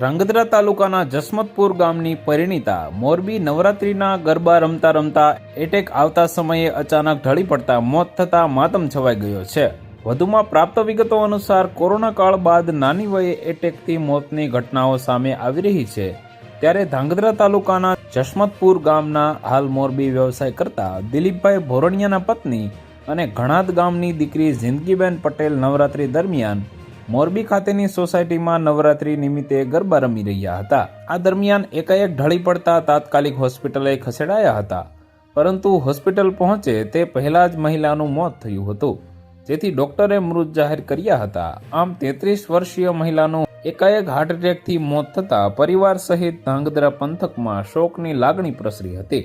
ધ્રાંગધ્રા તાલુકાના જસમતપુર ગામની પરિણીતા મોરબી નવરાત્રિના ગરબા રમતા રમતા એટેક આવતા સમયે અચાનક ઢળી પડતા મોત થતા માતમ છવાઈ ગયો છે. વધુમાં પ્રાપ્ત વિગતો અનુસાર કોરોના કાળ બાદ નાની વયે એટેકથી મોતની ઘટનાઓ સામે આવી રહી છે. ત્યારે ધ્રાંગધ્રા તાલુકાના જસમતપુર ગામના હાલ મોરબી વ્યવસાય કરતા દિલીપભાઈ ભોરણિયાના પત્ની અને ઘણાદ ગામની દીકરી જિંદગીબેન પટેલ નવરાત્રી દરમિયાન મોરબી ખાતેની સોસાયટીમાં નવરાત્રી નિમિત્તે ગરબા રમી રહ્યા હતા. આ દરમિયાન એકાએક ઢળી પડતા તાત્કાલિક હોસ્પિટલે ખસેડાયા હતા. પરંતુ હોસ્પિટલ પહોંચે તે પહેલા જ મહિલાનું મોત થયું હતું. જેથી ડોક્ટરે મૃત જાહેર કર્યા હતા. આમ તેત્રીસ વર્ષીય મહિલાનું એકાએક હાર્ટ એટેકથી મોત થતાં પરિવાર સહિત ધાંગધ્રા પંથકમાં શોકની લાગણી પ્રસરી હતી.